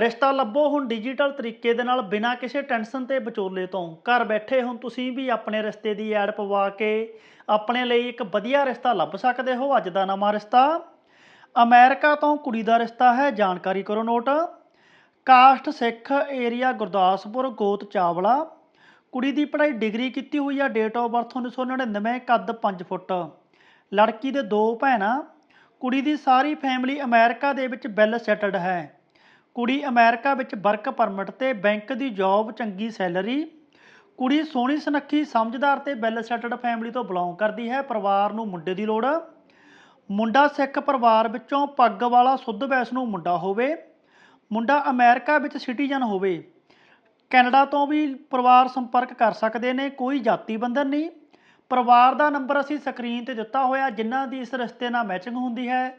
ਰਿਸ਼ਤਾ ਲੱਭੋ ਹੁਣ ਡਿਜੀਟਲ ਤਰੀਕੇ ਦੇ ਨਾਲ ਬਿਨਾਂ ਕਿਸੇ ਟੈਨਸ਼ਨ ਤੇ ਵਿਚੋਲੇ ਤੋਂ। ਘਰ ਬੈਠੇ ਹੁਣ ਤੁਸੀਂ ਵੀ ਆਪਣੇ ਰਿਸ਼ਤੇ ਦੀ ਐਡ ਪਵਾ ਕੇ ਆਪਣੇ ਲਈ ਇੱਕ ਵਧੀਆ ਰਿਸ਼ਤਾ ਲੱਭ ਸਕਦੇ ਹੋ। ਅੱਜ ਦਾ ਨਵਾਂ ਰਿਸ਼ਤਾ ਅਮਰੀਕਾ ਤੋਂ ਕੁੜੀ ਦਾ ਰਿਸ਼ਤਾ ਹੈ। ਜਾਣਕਾਰੀ ਕਰੋ note. Caste Sikh area Gurdaspur, ਗੋਤ ਚਾਵਲਾ। ਕੁੜੀ ਦੀ ਪੜ੍ਹਾਈ ਡਿਗਰੀ ਕੀਤੀ ਹੋਈ ਆ ਡੇਟ ਆਫ ਬਰਥ 1999 ਕੱਦ 5 ਫੁੱਟ। ਲੜਕੀ ਦੇ ਦੋ ਭੈਣਾਂ। ਕੁੜੀ ਦੀ ਸਾਰੀ ਫੈਮਿਲੀ ਅਮਰੀਕਾ ਦੇ ਵਿੱਚ ਵੈਲ ਸੈਟਲਡ ਹੈ। ਕੁੜੀ ਅਮਰੀਕਾ ਵਿੱਚ ਵਰਕ ਪਰਮਿਟ ਤੇ ਬੈਂਕ ਦੀ ਜੌਬ, ਚੰਗੀ ਸੈਲਰੀ। ਕੁੜੀ ਸੋਹਣੀ ਸੁਨੱਖੀ, ਸਮਝਦਾਰ ਤੇ ਵੈਲ ਸੈਟਲਡ ਫੈਮਿਲੀ ਤੋਂ ਬਿਲੋਂਗ ਕਰਦੀ ਹੈ, ਪਰਿਵਾਰ ਨੂੰ ਮੁੰਡੇ ਦੀ ਲੋੜ। ਮੁੰਡਾ ਸਿੱਖ ਪਰਿਵਾਰ ਵਿੱਚੋਂ ਪੱਗ ਵਾਲਾ ਸੁੱਧ ਵੈਸ਼ਨੂੰ ਮੁੰਡਾ ਹੋਵੇ। ਮੁੰਡਾ ਅਮਰੀਕਾ ਵਿੱਚ ਸਿਟੀਜ਼ਨ ਹੋਵੇ। ਕੈਨੇਡਾ ਤੋਂ ਵੀ ਪਰਿਵਾਰ ਸੰਪਰਕ ਕਰ ਸਕਦੇ ਨੇ, ਕੋਈ ਜਾਤੀ ਬੰਧਨ ਨਹੀਂ। ਪਰਿਵਾਰ ਦਾ ਨੰਬਰ ਅਸੀਂ ਸਕਰੀਨ ਤੇ ਦਿੱਤਾ ਹੋਇਆ, ਜਿਨ੍ਹਾਂ ਦੀ ਇਸ ਰਿਸ਼ਤੇ ਨਾਲ ਮੈਚਿੰਗ ਹੁੰਦੀ ਹੈ।